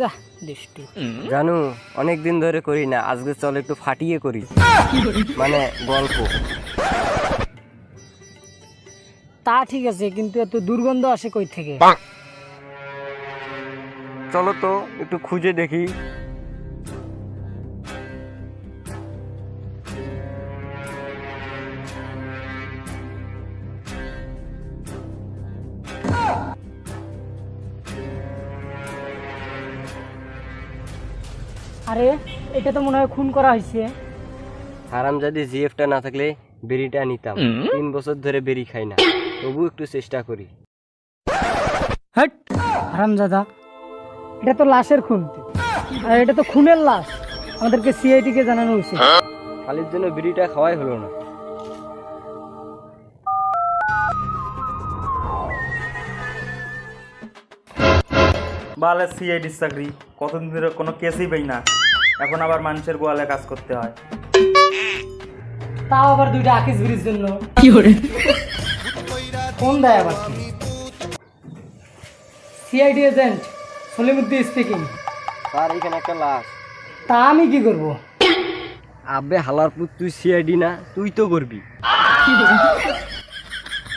যা দুষ্টু। জানু অনেক দিন ধরে করি না আজকে চল একটু ফাটিয়ে করি। মানে গল্প। তা ঠিক আছে কিন্তু এত দুর্গন্ধ আসে কই থেকে? চলো তো একটু খুঁজে দেখি। আরে এটা তো মনে হয় খুন করা হয়েছে আরাম যদি জিএফটা না থাকলে বেরিটা নিতাম। তিন বছর ধরে বেরি খাই না। তবু একটু চেষ্টা করি। হট হারামজাদা এটা তো লাশের খুন। আর এটা তো খুনের লাশ। আমাদেরকে সিআইডি কে জানানো উচিত খালির জন্য বিড়িটা খাওয়াই হলো না। বালে সিআইডির চাকরি কতদিন ধরে কোনো কেসই পাই না। এখন আবার মানুষের গোয়ালে কাজ করতে হয়। তাও আবার দুইটা আকিস ব্রিজ জন্য। কি করে কোন দেয় আবার সিআইডি এজেন্ট সলিমুদ্দিন স্পিকিং তার এখানে একটা লাশ। তা আমি কি করব? আবে হালার পুত তুই সিআইডি না তুই তো করবি।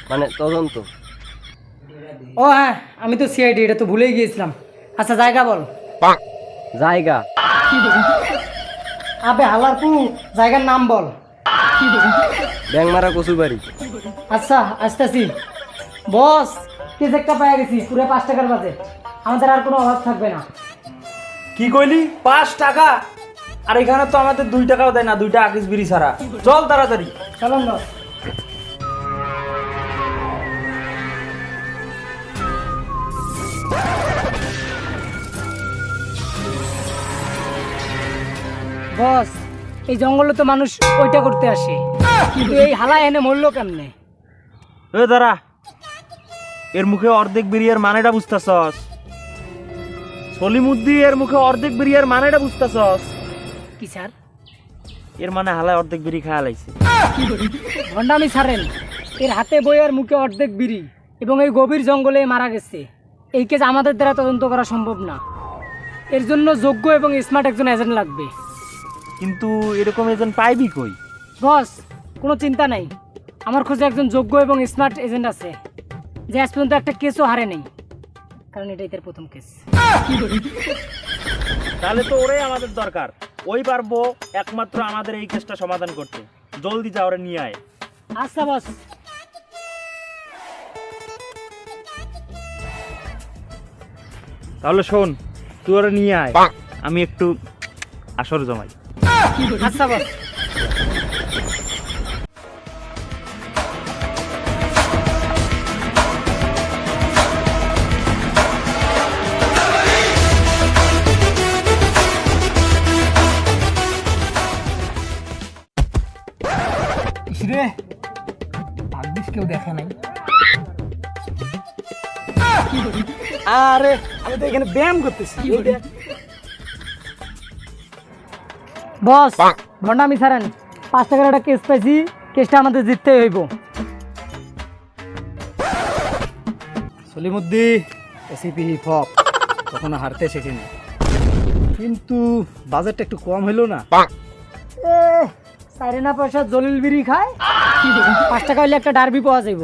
মানে তদন্ত। ও হ্যাঁ আমি তো সিআইডি এটা তো ভুলেই গিয়েছিলাম। আচ্ছা জায়গা বল। জায়গা। আবে হালারপু জায়গার নাম বল। ব্যাংমারা কচুবাড়ি আচ্ছা আসতেছি। বস কেস একটা পাই গেছি পুরো পাঁচ টাকার বাজে। আমাদের আর কোনো অভাব থাকবে না। কি কইলি? পাঁচ টাকা? আর এখানে তো আমাদের দুই টাকাও দেয় না দুইটা আকিস বিড়ি ছাড়া। চল তাড়াতাড়ি। চলুন বস। বস এই জঙ্গলে তো মানুষ ওইটা করতে আসে। কিন্তু এই হালা এনে মরলো কেমনে? এ দাঁড়া এর মুখে অর্ধেক বিরিয়ার মানেটা বুঝতেছস। সলিমুদ্দি এর মুখে অর্ধেক বিরিয়ার মানেটা বুঝতেছস। কি স্যার? এর মানে হালায় অর্ধেক বিড়ি খাওয়া লাইছে। ভণ্ডামি ছাড়েন। এর হাতে বইয়ের মুখে অর্ধেক বিড়ি এবং এই গভীর জঙ্গলে মারা গেছে। এই কেস আমাদের দ্বারা তদন্ত করা সম্ভব না। এর জন্য যোগ্য এবং স্মার্ট একজন এজেন্ট লাগবে। কিন্তু এরকম এজন পাইবি কই? বস কোনো চিন্তা নাই। আমার খোঁজে একজন যোগ্য এবং স্মার্ট এজেন্ট আছে। যে আজ পর্যন্ত একটা কেসও হারে নেই। কারণ এটাই তার প্রথম কেস তাহলে তো ওরাই আমাদের দরকার। ওই পারব একমাত্র আমাদের এই কেসটা সমাধান করতে। জলদি যা ওরা নিয়ে আয়। আচ্ছা বস। তাহলে শোন তুই ওরা নিয়ে আয়। আমি একটু আসর জমাই। আচ্ছা বস রে ভাগ্যিস কেউ দেখে নাই। আরে আমি তো এখানে ব্যায়াম করতেছি। বস ভন্ডামি ছাড়েন। পাঁচ টাকার একটা কেস পাইছি কেসটা আমাদের জিততেই হইব। সলিমুদ্দি এসিপি হিপ হপ কখনো হারতে শেখেনি। কিন্তু বাজেটটা একটু কম হইল না। এ সাইরেনা পয়সা জলিল বিড়ি খায়? পাঁচ টাকা হইলে একটা ডারবি পাওয়া যাইব।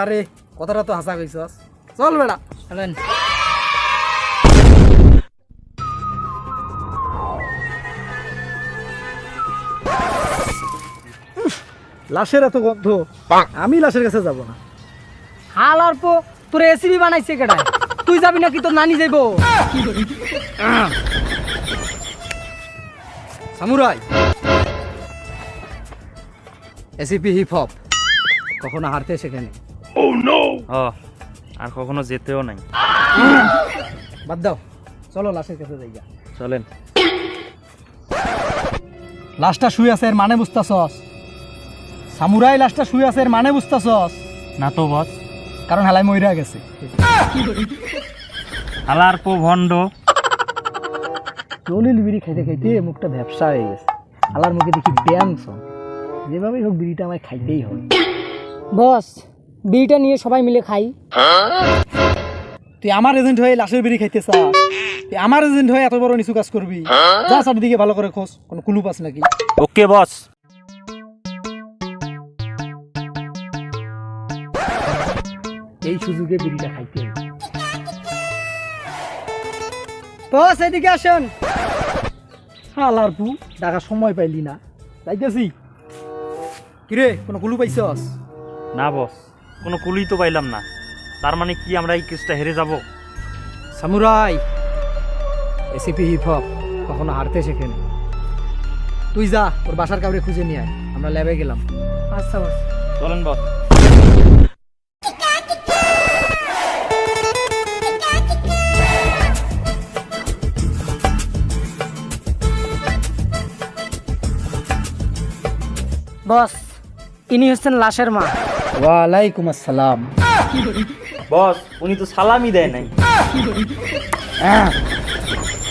আরে কথাটা তো হাসা কইছস। চল বেড়া। চলেন। লাশের এত গন্ধ। আমি লাশের কাছে যাব না। হাল আর পো তোর এসিবি বানাইছে কেডা তুই যাবি নাকি তোর নানি যাইব? সামুরাই। এসিপি হিপ হপ কখনো হারতে শেখেনি ও আর কখনো যেতেও নাই। বাদ দাও। চলো লাশের কাছে যাই। চলেন। লাশটা শুয়ে আছে এর মানে বুঝতাছস। সামুরাই লাশটা শুয়ে আছে এর মানে বুঝতাছস? না তো বস। কারণ হেলাই মইরা গেছে। হালার পো ভণ্ড। জলিল বিড়ি খাইতে খাইতে মুখটা ভ্যাবসা হয়ে গেছে। হালার মুখে দেখি ব্যায়াম যেভাবেই হোক বিড়িটা আমায় খাইতেই হবে। বস বিড়িটা নিয়ে সবাই মিলে খাই। তুই আমার এজেন্ট হয়ে লাশের বিড়ি খাইতে চা তুই আমার এজেন্ট হয়ে এত বড় নিচু কাজ করবি? যা চারদিকে ভালো করে খোঁজ কোনো কুলু পাস নাকি? ওকে বস। সুযোগে বিড়িটা খাইতে বস এদিকে আসেন। হালার পু ডাকা সময় পাইলি না। যাইতেছি। কিরে কোনো কুলু পাইছস? না বস কোনো কুলি তো পাইলাম না। তার মানে কি আমরা এই কেসটা হেরে যাব? সামুরাই এসিপি হিপ হপ কখনো হারতে শেখেনি তুই যা ওর বাসার কাউরে খুঁজে নিয়ে আয়। আমরা ল্যাবে গেলাম। আচ্ছা বস। চলেন বস। বস ইনি হচ্ছেন লাশের মা। ওয়ালাইকুম আসসালাম। বস উনি তো সালামই দেয় নাই।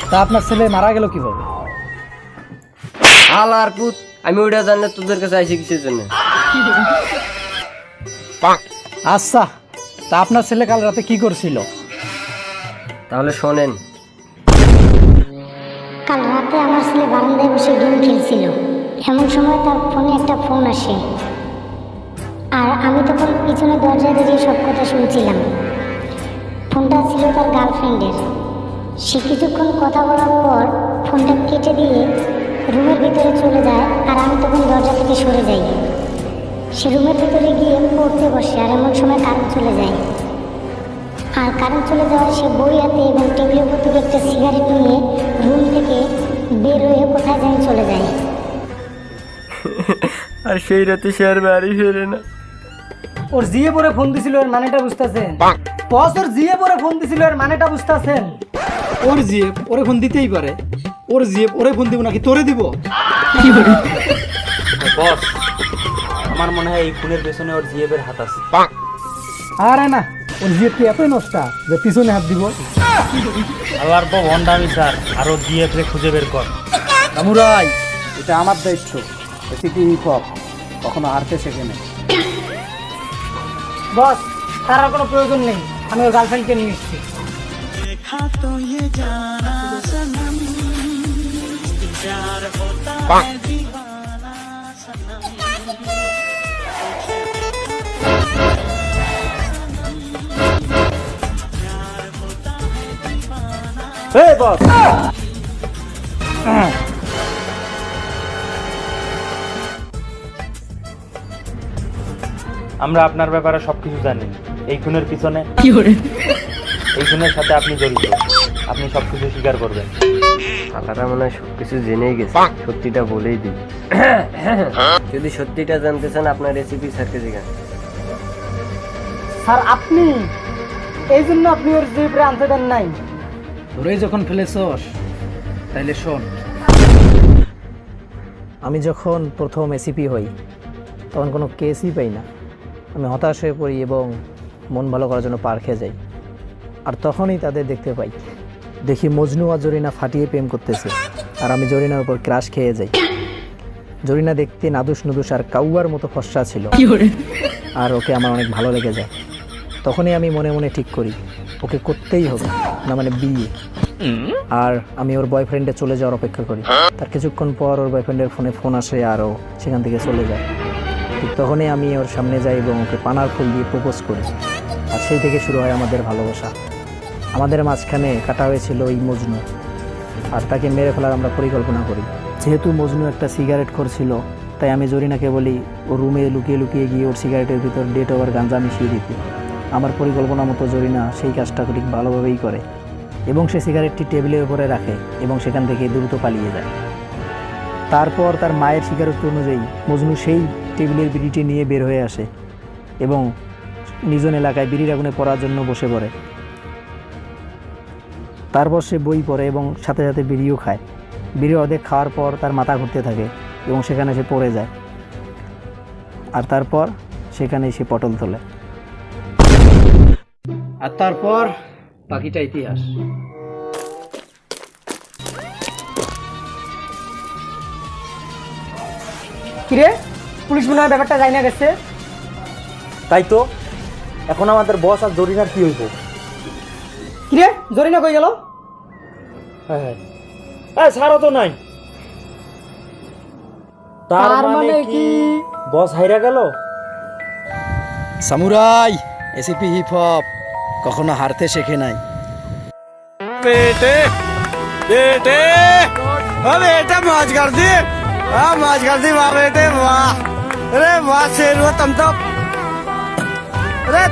তা আপনার ছেলে মারা গেল কীভাবে? আল আর পুত আমি ওটা জানলে তোদের কাছে আইসি কিসের জন্য? আচ্ছা তা আপনার ছেলে কাল রাতে কি করছিল? তাহলে শোনেন। কাল রাতে আমার ছেলে বারান্দায় বসে গেম খেলছিল। এমন সময় তার ফোনে একটা ফোন আসে। আর আমি তখন পিছনে দরজায় দাঁড়িয়ে সব কথা শুনছিলাম। ফোনটা ছিল তার গার্লফ্রেন্ডের। সে কিছুক্ষণ কথা বলার পর ফোনটা কেটে দিয়ে রুমের ভিতরে চলে যায় আর আমি তখন দরজা থেকে সরে যাই। সে রুমের ভিতরে গিয়ে পড়তে বসে আর এমন সময় কারেন্ট চলে যায়। আর কারেন্ট চলে যাওয়ায় সে বই হাতে এবং টেবিলের উপর থেকে একটা সিগারেট নিয়ে রুম থেকে বের হয়ে কোথায় যেন চলে যায়। আর সেই রাতে সে আর বাড়ি ফেরে না। ওর জিয়ে পরে ফোন দিছিল এর মানেটা বুঝতেছেন? বস ওর জিয়ে পরে ফোন দিছিল এর মানেটা বুঝতেছেন? ওর জিএফ ওরে ফোন দিতেই পারে। ওর জিএফ ওরে ফোন দিব নাকি তোরে দিব? বস আমার মনে হয় এই খুনের পেছনে ওর জিএবের হাত আছে। আরে না ওর জিএফ কি এতই নষ্টা যে পিছনে হাত দিব? আবার তো ভন্ডামি স্যার আরও জিএফ রে খুঁজে বের কর। সামুরাই এটা আমার দায়িত্ব। এসিপি হিপ হপ কখনো হারতে শেখে না বস তার আর কোনো প্রয়োজন নেই। আমি ওর গার্লফ্রেন্ডকে নিয়ে এসেছি। এই বস! আমরা আপনার ব্যাপারে সবকিছু জানি। এই খুনের পিছনে এই খুনের সাথে আপনি জড়িত। আপনি সবকিছু স্বীকার করবেন। কথাটা মনে হয় সবকিছু জেনেই গেছে। সত্যিটা বলেই দিই। যদি সত্যিটা জানতে চান আপনার রেসিপি স্যারকে জিজ্ঞাসা স্যার আপনি? এই জন্য আপনি ওর জিয়ে পরে আনতে দেন নাই। ধরেই যখন ফেলেছস তাইলে শোন। আমি যখন প্রথম এসিপি হই তখন কোনো কেসই পাই না। আমি হতাশ হয়ে পড়ি এবং মন ভালো করার জন্য পার্কে যাই। আর তখনই তাদের দেখতে পাই। দেখি মজনু আর জরিনা ফাটিয়ে প্রেম করতেছে। আর আমি জরিনার উপর ক্রাশ খেয়ে যাই। জরিনা দেখতে নাদুস নুদুস আর কাউয়ার মতো ফসা ছিল। আর ওকে আমার অনেক ভালো লেগে যায়। তখনই আমি মনে মনে ঠিক করি ওকে করতেই হবে না মানে বিয়ে। আর আমি ওর বয়ফ্রেন্ডে চলে যাওয়ার অপেক্ষা করি। তার কিছুক্ষণ পর ওর বয়ফ্রেন্ডের ফোনে ফোন আসে আর ও সেখান থেকে চলে যায়। তখনই আমি ওর সামনে যাই এবং ওকে পানার ফুল দিয়ে প্রপোজ করি। আর সেই থেকে শুরু হয় আমাদের ভালোবাসা। আমাদের মাঝখানে কাটা হয়েছিল ওই মজনু। আর তাকে মেরে ফেলার আমরা পরিকল্পনা করি। যেহেতু মজনু একটা সিগারেট করছিল তাই আমি জরিনাকে বলি ও রুমে লুকিয়ে লুকিয়ে গিয়ে ওর সিগারেটের ভিতর ডেট ওভার গাঞ্জা মিশিয়ে দিতে। আমার পরিকল্পনা মতো জরিনা সেই কাজটা ঠিক ভালোভাবেই করে এবং সে সিগারেটটি টেবিলের উপরে রাখে এবং সেখান থেকে দ্রুত পালিয়ে যায়। তারপর তার মায়ের স্বীকারোক্তি অনুযায়ী মজনু সেই টেবিলের বিড়িটি নিয়ে বের হয়ে আসে এবং নিজন এলাকায় বিড়ির আগুনে পড়ার জন্য বসে পড়ে। তারপর সে বই পড়ে এবং সাথে সাথে বিড়িও খায়। বিড়ি অর্ধেক খাওয়ার পর তার মাথা ঘুরতে থাকে এবং সেখানে সে পড়ে যায়। আর তারপর সেখানে সে পটল তোলে। আর তারপর বাকিটা ইতিহাস। কিরে? পুলিশ মনে হয় ব্যাপারটা যাই না গেছে। তাই তো? এখন আমাদের বস আর জরিনার কি হইব? কিরে? জরিনা কই গেল? হ্যাঁ হ্যাঁ। সারও তো নাই। তার মানে, মানে কি? বস হাইরা গেল? সামুরাই এসিপি হিপ হপ কখনো হারতে শেখে নাই। বেটে বেটে। ও বেটে মাছ কর আ মাছ কর দি মা বেটে মা। અરે વાહ શેર તમ તો. અરે